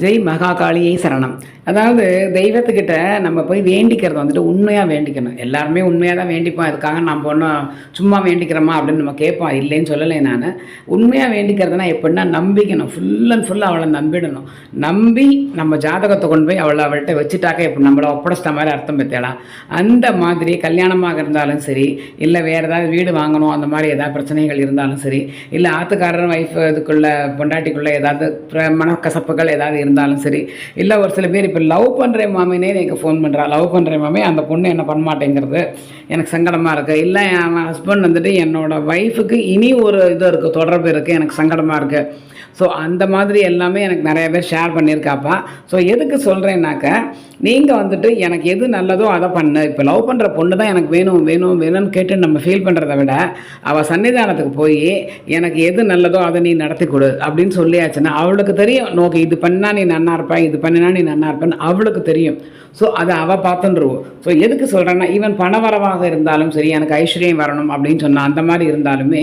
ஜெய் மகாகாளியை சரணம். அதாவது தெய்வத்துக்கிட்ட நம்ம போய் வேண்டிக்கிறது வந்துட்டு உண்மையாக வேண்டிக்கணும். எல்லாருமே உண்மையாக தான் வேண்டிப்போம். அதுக்காக நம்ம ஒன்றும் சும்மா வேண்டிக்கிறோமா அப்படின்னு நம்ம கேட்போம். இல்லைன்னு சொல்லலை நான். உண்மையாக வேண்டிக்கிறதுனா எப்படின்னா நம்பிக்கணும். ஃபுல் அண்ட் ஃபுல் அவளை நம்பிடணும். நம்பி நம்ம ஜாதகத்தை கொண்டு போய் அவளை அவள்கிட்ட வச்சுட்டாக்க இப்போ நம்மளை ஒப்படைச்சிட்ட மாதிரி அர்த்தம் பற்றியலாம் அந்த மாதிரி கல்யாணமாக இருந்தாலும் சரி இல்லை வேறு ஏதாவது வீடு வாங்கணும் அந்த மாதிரி ஏதாவது பிரச்சனைகள் இருந்தாலும் சரி இல்லை ஆத்துக்காரர் ஒய்ஃப் இதுக்குள்ளே பொண்டாட்டிக்குள்ளே ஏதாவது மனக்கசப்புகள் ஏதாவது இருந்தாலும் சரி இல்லை ஒரு சில பேர் இப்போ லவ் பண்ணுறேன் மாமினே எனக்கு ஃபோன் பண்ணுறா லவ் பண்ணுறேன் மாமி அந்த பொண்ணு என்ன பண்ண மாட்டேங்கிறது எனக்கு சங்கடமாக இருக்குது இல்லை என் ஹஸ்பண்ட் வந்துட்டு என்னோட ஒய்ஃபுக்கு இனி ஒரு இது இருக்குது தொடர்பு இருக்குது எனக்கு சங்கடமாக இருக்குது ஸோ அந்த மாதிரி எல்லாமே எனக்கு நிறைய பேர் ஷேர் பண்ணியிருக்காப்பா. ஸோ எதுக்கு சொல்கிறேன்னாக்க நீங்கள் வந்துட்டு எனக்கு எது நல்லதோ அதை பண்ணு. இப்போ லவ் பண்ணுற பொண்ணு தான் எனக்கு வேணும் வேணும் வேணும்னு கேட்டு நம்ம ஃபீல் பண்ணுறத விட அவள் சன்னிதானத்துக்கு போய் எனக்கு எது நல்லதோ அதை நீ நடத்தி கொடு அப்படின்னு சொல்லியாச்சுன்னா அவளுக்கு தெரியும் நோக்கு இது பண்ணால் நீ நன்னா இருப்பேன் இது பண்ணினா நீ நன்னா இருப்பேன்னு அவளுக்கு தெரியும். ஸோ அதை அவள் பார்த்துன்றுவோம் ஸோ எதுக்கு சொல்கிறேன்னா ஈவன் பணவரவாக இருந்தாலும் சரி எனக்கு ஐஸ்வர்யம் வரணும் அப்படின்னு சொன்னால் அந்த மாதிரி இருந்தாலுமே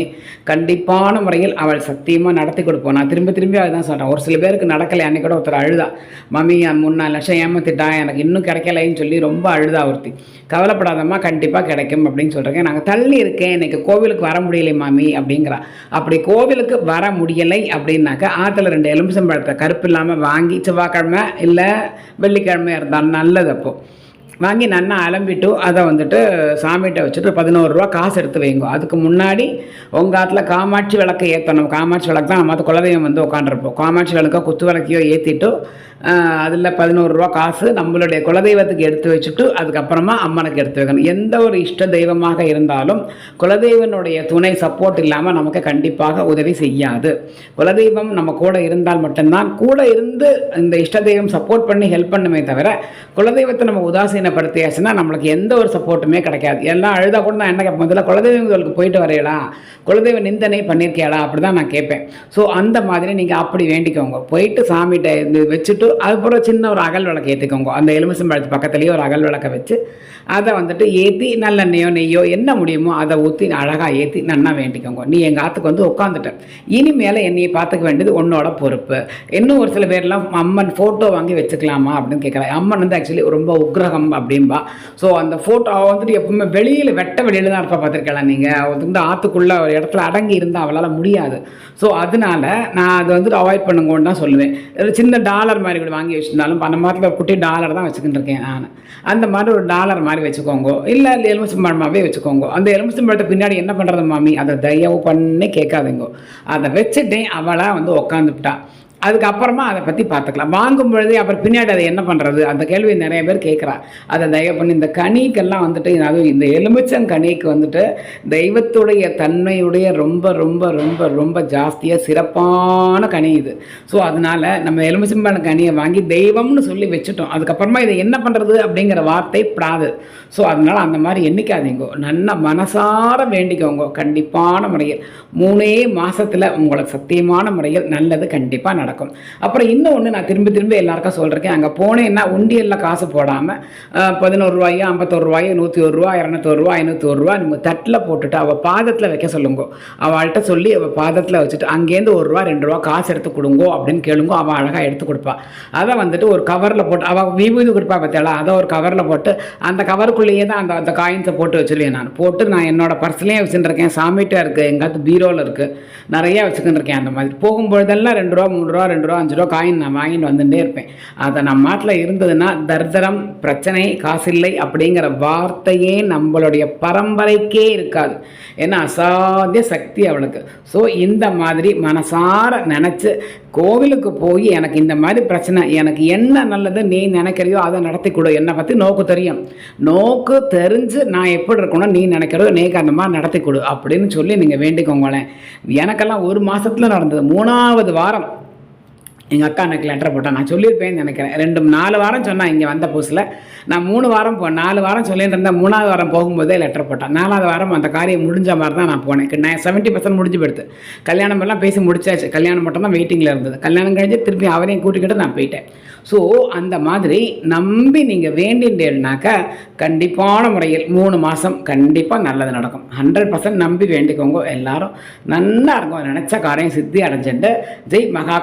கண்டிப்பான முறையில் அவள் சத்தியமாக நடத்தி கொடுப்போம் நான் திரும்ப திரும்பி அதுதான் சொல்கிறேன் ஒரு சில பேருக்கு நடக்கலை. அன்றைக்கி கூட ஒருத்தர் அழுதா. மம்மி என் மூணு நாலு லட்சம் ஏமாத்திட்டா? எனக்கு இன்னும் கிடைக்கலைன்னு சொல்லி ரொம்ப அழுதா ஒருத்தி. கவலைப்படாதம்மா கண்டிப்பாக கிடைக்கும் அப்படின்னு சொல்கிறேன் நாங்கள் தள்ளி இருக்கேன். எனக்கு கோவிலுக்கு வர முடியலை மாமி அப்படிங்கிறா. அப்படி கோவிலுக்கு வர முடியலை அப்படின்னாக்கா ஆற்றுல ரெண்டு எலுமிச்சம்பழத்தை கருப்பு இல்லாமல் வாங்கி செவ்வாய்க்கிழமை இல்லை வெள்ளிக்கிழமை இருந்தாலும் நல்லது அப்போது வாங்கி நன்னா அலம்பிட்டு அதை வந்துட்டு சாமிகிட்ட வச்சுட்டு பதினோரு ரூபா காசு எடுத்து வைங்க. அதுக்கு முன்னாடி உங்கள் ஆத்துல காமாட்சி விளக்கை ஏற்றணும் காமாட்சி விளக்கு தான் நம்ம குலதெய்வம் வந்து உட்காந்துருப்போம் காமாட்சி விளக்கோ குத்து விளக்கையோ ஏற்றிட்டு அதில் பதினோரு ரூபா காசு நம்மளுடைய குலதெய்வத்துக்கு எடுத்து வச்சுட்டு அதுக்கப்புறமா அம்மனுக்கு எடுத்து வைக்கணும். எந்த ஒரு இஷ்ட தெய்வமாக இருந்தாலும் குலதெய்வனுடைய துணை சப்போர்ட் இல்லாமல் நமக்கு கண்டிப்பாக உதவி செய்யாது. குலதெய்வம் நம்ம கூட இருந்தால் மட்டும்தான் கூட இருந்து இந்த இஷ்ட தெய்வம் சப்போர்ட் பண்ணி ஹெல்ப் பண்ணுமே தவிர குலதெய்வத்தை நம்ம உதாசீனப்படுத்தியாச்சுன்னா நம்மளுக்கு எந்த ஒரு சப்போர்ட்டுமே கிடைக்காது. எல்லாம் அழுதா கூட நான் என்ன கேட்பேன்? முதல்ல குலதெய்வங்களுக்கு போயிட்டு வரையலாம் குலதெய்வ நிந்தனை பண்ணியிருக்கியாளா? அப்படி தான் நான் கேட்பேன். ஸோ அந்த மாதிரி நீங்கள் அப்படி வேண்டிக்கோங்க. போயிட்டு சாமிகிட்ட இது வச்சுட்டு அதுக்கப்புறம் சின்ன ஒரு அகல் விளக்கு ஏற்றிக்கோங்க அந்த எலுமிச்சம்பழத்து பக்கத்துலேயே ஒரு அகல் விளக்கை வச்சு அதை வந்துட்டு ஏற்றி நல்லெண்ணெயோ நெய்யோ என்ன முடியுமோ அதை ஊற்றி அழகாக ஏற்றி நன்னா வேண்டிக்கோங்க. நீ எங்கள் ஆற்றுக்கு வந்து உட்காந்துட்டேன் இனிமேல் என்னையை பார்த்துக்க வேண்டியது உன்னோட பொறுப்பு. இன்னும் ஒரு சில பேர்லாம் அம்மன் ஃபோட்டோ வாங்கி வச்சுக்கலாமா? அப்படின்னு கேட்குறாங்க அம்மன் வந்து ஆக்சுவலி ரொம்ப உக்ரகம் அப்படின்பா ஸோ அந்த ஃபோட்டோ அவள் வந்துட்டு எப்பவுமே வெளியில் வெட்ட வெளியில் தான் இருப்பா பார்த்துருக்கலாம் நீங்கள் அவள் வந்து ஆற்றுக்குள்ளே ஒரு இடத்துல அடங்கி இருந்தால் அவளால் முடியாது. ஸோ அதனால நான் அதை வந்துட்டு அவாய்ட் பண்ணுங்கன்னு தான் சொல்லுவேன். ஒரு சின்ன டாலர் மாதிரி கூட வாங்கி வச்சுருந்தாலும் அந்த மாதிரி ஒரு குட்டி டாலர் தான் வச்சுக்கிட்டு இருக்கேன் நான். அந்த மாதிரி ஒரு டாலர் மாதிரி வச்சுக்கோங்க. இல்லை எலுமிச்சம்பழமாவே வச்சுக்கோங்க. அந்த எலுமிச்சம்பழத்தை பின்னாடி என்ன பண்ணுறது மாமி? அதை தயவு பண்ணி கேட்காதீங்க. அதை வச்சுட்டேன் அவளாக வந்து உட்காந்துட்டா அதுக்கப்புறமா அதை பற்றி பார்த்துக்கலாம். வாங்கும் பொழுதே அப்புறம் பின்னாடி அதை என்ன பண்ணுறது அந்த கேள்வி நிறைய பேர் கேட்குறா. அதை தயவு பண்ணி இந்த கனிக்கெல்லாம் வந்துட்டு அதுவும் இந்த எலுமிச்சங்கனிக்கு வந்துட்டு தெய்வத்துடைய தன்மையுடைய ரொம்ப ரொம்ப ரொம்ப ரொம்ப ஜாஸ்தியாக சிறப்பான கனி இது. ஸோ அதனால் நம்ம எலுமிச்சம்பான கனியை வாங்கி தெய்வம்னு சொல்லி வச்சுட்டோம். அதுக்கப்புறமா இதை என்ன பண்ணுறது அப்படிங்கிற வார்த்தை படாது. ஸோ அதனால் அந்த மாதிரி எண்ணிக்காதீங்க. நல்ல மனசார வேண்டிக்கோங்க. கண்டிப்பான முறையில். மூணே மாதத்தில் உங்களுக்கு சத்தியமான முறையில் நல்லது கண்டிப்பாக நடக்கும். அப்புறம் இன்னொன்று நான் திரும்ப திரும்ப எல்லாருக்கும் சொல்கிறேன் அங்கே போனேன்னா உண்டியலில் காசு போடாமல் பதினோரு ரூபாயோ ஐம்பத்தோரு ரூபாயோ நூற்றி ஒரு ரூபா இரநூத்தோரு ரூபா ஐநூற்றோரு ரூபா நம்ம தட்டில் போட்டுட்டு அவள் பாதத்தில் வைக்க சொல்லுங்க. அவள்கிட்ட சொல்லி அவள் பாதத்தில் வச்சுட்டு அங்கேருந்து ஒரு ரூபா ரெண்டு ரூபா காசு எடுத்து கொடுங்கோ அப்படின்னு கேளுங்க. அவள் அழகாக எடுத்து கொடுப்பா. அதை வந்துட்டு ஒரு கவரில் போட்டு அவள் விபூதி கொடுப்பா பார்த்தாளா அதை ஒரு கவரில் போட்டு அந்த கவருக்குள்ளேயே தான் அந்த அந்த காயின்ஸை போட்டு வச்சுருவேன் நான். போட்டு நான் என்னோடய பர்ஸ்லேயே வச்சுருக்கேன். சாமிகிட்ட இருக்குது எங்காவது பீரோவில் இருக்குது நிறைய வச்சுக்கிட்டு இருக்கேன் அந்த மாதிரி. போகும்பொழுதெல்லாம் ரெண்டு ரூபா மூணு ரூபா ரெண்டு ரூபா அஞ்சு ரூபா காயின் நான் வாங்கிட்டு வந்துட்டே இருப்பேன். அதை நம்ம மாட்டில் இருந்ததுன்னா தர்தரம் பிரச்சனை காசில்லை அப்படிங்கிற வார்த்தையே நம்மளுடைய பரம்பரைக்கே இருக்காது. ஏன்னா அசாத்திய சக்தி அவளுக்கு. ஸோ இந்த மாதிரி மனசார நினச்சி கோவிலுக்கு போய் எனக்கு இந்த மாதிரி பிரச்சனை எனக்கு என்ன நல்லது நீ நினைக்கிறியோ அதை நடத்தி கொடு என்னை பற்றி நோக்கு தெரியும். நோக்கு தெரிஞ்சு நான் எப்படி இருக்கணும் நீ நினைக்கிறோ நீக்கு அந்த மாதிரி நடத்தி கொடு அப்படின்னு சொல்லி நீங்கள் வேண்டிக்கோங்களேன். எனக்கெல்லாம் ஒரு மாசத்துல நடந்தது. மூணாவது வாரம். எங்கள் அக்கா எனக்கு லெட்டர் போட்டால் நான் சொல்லியிருப்பேன்னு நினைக்கிறேன். ரெண்டு நாலு வாரம் சொன்னால் இங்கே வந்த புதுசில். நான் மூணு வாரம் போ நாலு வாரம் சொல்லிட்டு இருந்தேன் மூணாவது வாரம் போகும்போதே லெட்டர் போட்டேன் நாலாவது வாரம் அந்த காரியம் முடிஞ்ச மாதிரி தான் நான் போனேன். நான் செவன்ட்டி பர்சன்ட் முடிஞ்சு போயிடுது. கல்யாணம் எல்லாம் பேசி முடிச்சாச்சு. கல்யாணம் மட்டும் தான் வெயிட்டிங்கில் இருந்தது. கல்யாணம் கழிஞ்சு திருப்பி அவரையும் கூட்டிக்கிட்டு நான் போயிட்டேன். ஸோ அந்த மாதிரி நம்பி நீங்கள் வேண்டின்றேன்னாக்கா கண்டிப்பான முறையில் மூணு மாதம் கண்டிப்பாக நல்லது நடக்கும். ஹண்ட்ரட் பர்சன்ட் நம்பி வேண்டிக்கோங்க. எல்லாரும் நல்லா இருக்கும். நினச்ச காரியம் சித்தி அடைஞ்சிட்டு ஜெய் மகா